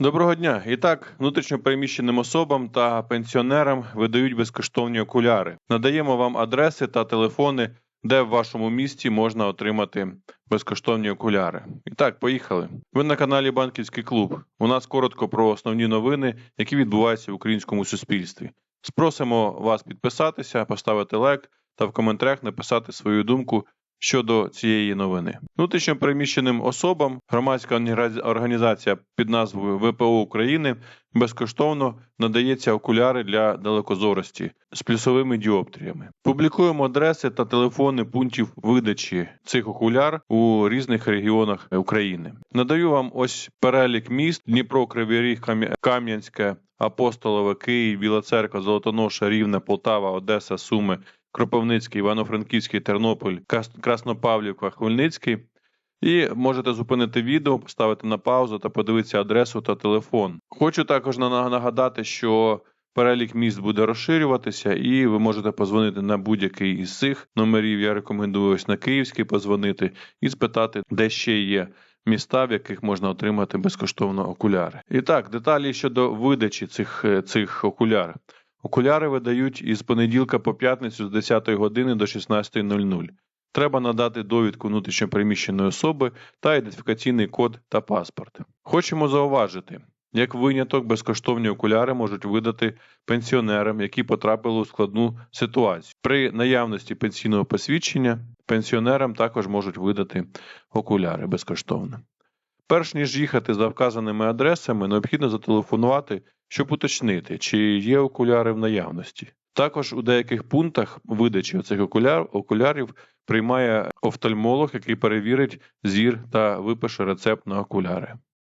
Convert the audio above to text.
Доброго дня. І так, внутрішньопереміщеним особам та пенсіонерам видають безкоштовні окуляри. Надаємо вам адреси та телефони, де в вашому місті можна отримати безкоштовні окуляри. І так, поїхали. Ви на каналі Банківський клуб. У нас коротко про основні новини, які відбуваються в українському суспільстві. Спросимо вас підписатися, поставити лайк та в коментарях написати свою думку щодо цієї новини. Внутрішньо переміщеним особам громадська організація під назвою ВПО України безкоштовно надається окуляри для далекозорості з плюсовими діоптріями. Публікуємо адреси та телефони пунктів видачі цих окуляр у різних регіонах України. Надаю вам ось перелік міст: Дніпро, Кривий Ріг, Кам'янське, Апостолове, Київ, Біла Церква, Золотоноша, Рівне, Полтава, Одеса, Суми, Кропивницький, Івано-Франківський, Тернопіль, Краснопавлівка, Хмельницький. І можете зупинити відео, поставити на паузу та подивитися адресу та телефон. Хочу також нагадати, що перелік міст буде розширюватися, і ви можете позвонити на будь-який із цих номерів. Я рекомендую ось на Київський позвонити і спитати, де ще є міста, в яких можна отримати безкоштовно окуляри. І так, деталі щодо видачі цих, цих окуляр. Окуляри видають із понеділка по п'ятницю з 10 години до 16.00. Треба надати довідку внутрішньопереміщеної особи та ідентифікаційний код та паспорт. Хочемо зауважити, як виняток безкоштовні окуляри можуть видати пенсіонерам, які потрапили у складну ситуацію. При наявності пенсійного посвідчення пенсіонерам також можуть видати окуляри безкоштовно. Перш ніж їхати за вказаними адресами, необхідно зателефонувати, щоб уточнити, чи є окуляри в наявності. Також у деяких пунктах видачі цих окуляр, окулярів приймає офтальмолог, який перевірить зір та випише рецепт на окуляри.